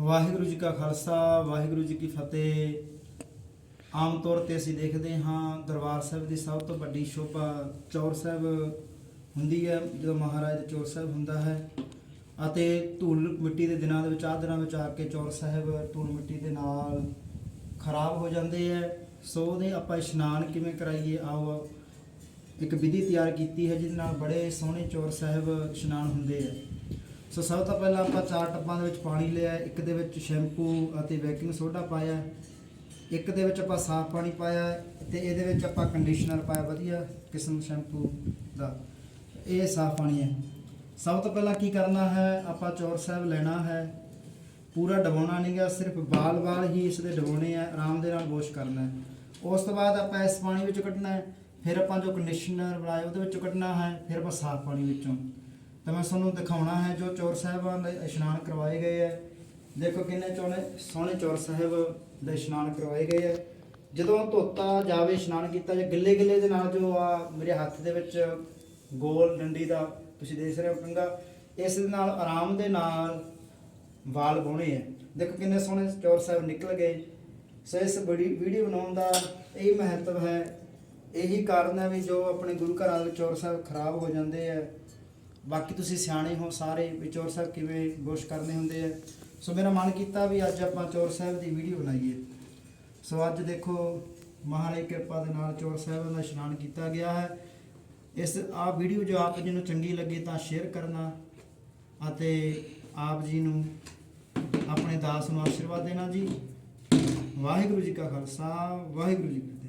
ਵਾਹਿਗੁਰੂ ਜੀ ਕਾ ਖਾਲਸਾ, ਵਾਹਿਗੁਰੂ ਜੀ ਕੀ ਫਤਿਹ। ਆਮ ਤੌਰ ਤੇ ਅਸੀਂ ਦੇਖਦੇ ਹਾਂ, ਦਰਬਾਰ ਸਾਹਿਬ ਦੀ ਸਭ ਤੋਂ ਵੱਡੀ ਸ਼ੋਭਾ ਚੌਰ ਸਾਹਿਬ ਹੁੰਦੀ ਹੈ, ਜਦੋਂ ਮਹਾਰਾਜ ਚੌਰ ਸਾਹਿਬ ਹੁੰਦਾ ਹੈ। ਅਤੇ ਧੂਲ ਮਿੱਟੀ ਦੇ ਦਿਨਾਂ ਦੇ ਵਿੱਚ, ਆਹ ਦਿਨਾਂ ਵਿੱਚ ਆ ਕੇ ਚੌਰ ਸਾਹਿਬ ਧੂਲ ਮਿੱਟੀ ਦੇ ਨਾਲ ਖਰਾਬ ਹੋ ਜਾਂਦੇ ਹੈ। ਸੋ ਉਹਦੇ ਆਪਾਂ ਇਸ਼ਨਾਨ ਕਿਵੇਂ ਕਰਾਈਏ? ਆਓ ਇੱਕ ਵਿਧੀ ਤਿਆਰ ਕੀਤੀ ਹੈ, ਜਿਹਦੇ ਨਾਲ ਬੜੇ ਸੋਹਣੇ ਚੌਰ ਸਾਹਿਬ ਇਸ਼ਨਾਨ ਹੁੰਦੇ ਹੈ। ਸੋ ਸਭ ਤੋਂ ਪਹਿਲਾਂ ਆਪਾਂ ਚਾਰ ਟੱਬਾਂ ਦੇ ਵਿੱਚ ਪਾਣੀ ਲਿਆ ਇੱਕ ਦੇ ਵਿੱਚ ਸ਼ੈਂਪੂ ਅਤੇ ਬੇਕਿੰਗ ਸੋਡਾ ਪਾਇਆ ਇੱਕ ਦੇ ਵਿੱਚ ਆਪਾਂ ਸਾਫ਼ ਪਾਣੀ ਪਾਇਆ ਤੇ ਇਹਦੇ ਵਿੱਚ ਆਪਾਂ ਕੰਡੀਸ਼ਨਰ ਪਾਇਆ। ਵਧੀਆ ਕਿਸਮ ਸ਼ੈਂਪੂ ਦਾ। ਇਹ ਸਾਫ਼ ਪਾਣੀ ਹੈ। ਸਭ ਤੋਂ ਪਹਿਲਾਂ ਕੀ ਕਰਨਾ ਹੈ? ਆਪਾਂ ਚੌਰ ਸਾਹਿਬ ਲੈਣਾ ਹੈ। ਪੂਰਾ ਡਬਾਉਣਾ ਨਹੀਂਗਾ ਸਿਰਫ ਬਾਲ-ਬਾਲ ਹੀ ਇਸ ਦੇ ਡਬਾਉਣੇ ਆ। ਆਰਾਮ ਦੇ ਨਾਲ ਵਾਸ਼ ਕਰਨਾ ਹੈ। ਉਸ ਤੋਂ ਬਾਅਦ ਆਪਾਂ ਇਸ ਪਾਣੀ ਵਿੱਚੋਂ ਕੱਢਣਾ ਹੈ। ਫਿਰ ਆਪਾਂ ਜੋ ਕੰਡੀਸ਼ਨਰ ਬਣਾਇਆ ਉਹਦੇ ਵਿੱਚੋਂ ਕੱਢਣਾ ਹੈ। ਫਿਰ ਆਪਾਂ ਸਾਫ਼ ਪਾਣੀ ਵਿੱਚੋਂ। ਤਾਂ ਮੈਂ ਤੁਹਾਨੂੰ ਦਿਖਾਉਣਾ ਹੈ ਜੋ ਚੌਰ ਸਾਹਿਬਾਂ ਦੇ ਇਸ਼ਨਾਨ ਕਰਵਾਏ ਗਏ ਹੈ। ਦੇਖੋ ਕਿੰਨੇ ਚੋਣੇ, ਸੋਹਣੇ ਚੌਰ ਸਾਹਿਬ ਦੇ ਇਸ਼ਨਾਨ ਕਰਵਾਏ ਗਏ ਹੈ। ਜਦੋਂ ਧੋਤਾ ਜਾਵੇ, ਇਸ਼ਨਾਨ ਕੀਤਾ ਜਾਂ ਗਿੱਲੇ ਗਿੱਲੇ ਦੇ ਨਾਲ ਜੋ ਆ ਮੇਰੇ ਹੱਥ ਦੇ ਵਿੱਚ ਗੋਲ ਡੰਡੀ ਦਾ ਤੁਸੀਂ ਦੇਖ ਰਹੇ ਹੋ ਕੰਗਾ, ਇਸ ਦੇ ਨਾਲ ਆਰਾਮ ਦੇ ਨਾਲ ਵਾਲ ਬੋਣੇ ਹੈ। ਦੇਖੋ ਕਿੰਨੇ ਸੋਹਣੇ ਚੌਰ ਸਾਹਿਬ ਨਿਕਲ ਗਏ। ਸੋ ਇਸ ਬੜੀ ਵੀਡੀਓ ਬਣਾਉਣ ਦਾ ਇਹ ਮਹੱਤਵ ਹੈ, ਇਹੀ ਕਾਰਨ ਹੈ ਵੀ ਜੋ ਆਪਣੇ ਗੁਰੂ ਘਰਾਂ ਦੇ ਚੌਰ ਸਾਹਿਬ ਖਰਾਬ ਹੋ ਜਾਂਦੇ ਆ ਬਾਕੀ ਤੁਸੀਂ ਸਿਆਣੇ ਹੋ ਸਾਰੇ ਵੀ ਚੌਰ ਸਾਹਿਬ ਕਿਵੇਂ ਬੁਸ਼ ਕਰਨੇ ਹੁੰਦੇ ਆ। ਸੋ ਮੇਰਾ ਮਨ ਕੀਤਾ ਵੀ ਅੱਜ ਆਪਾਂ ਚੌਰ ਸਾਹਿਬ ਦੀ ਵੀਡੀਓ ਬਣਾਈਏ। ਸੋ ਅੱਜ ਦੇਖੋ ਮਹਾਰਾਜ ਕਿਰਪਾ ਦੇ ਨਾਲ ਚੌਰ ਸਾਹਿਬਾਂ ਦਾ ਇਸ਼ਨਾਨ ਕੀਤਾ ਗਿਆ ਹੈ। ਇਸ ਆ ਵੀਡੀਓ ਜੋ ਆਪ ਜੀ ਨੂੰ ਚੰਗੀ ਲੱਗੇ ਤਾਂ ਸ਼ੇਅਰ ਕਰਨਾ ਅਤੇ ਆਪ ਜੀ ਨੂੰ ਆਪਣੇ ਦਾਸ ਨੂੰ ਆਸ਼ੀਰਵਾਦ ਦੇਣਾ ਜੀ। ਵਾਹਿਗੁਰੂ ਜੀ ਕਾ ਖਾਲਸਾ, ਵਾਹਿਗੁਰੂ ਜੀ ਕੀ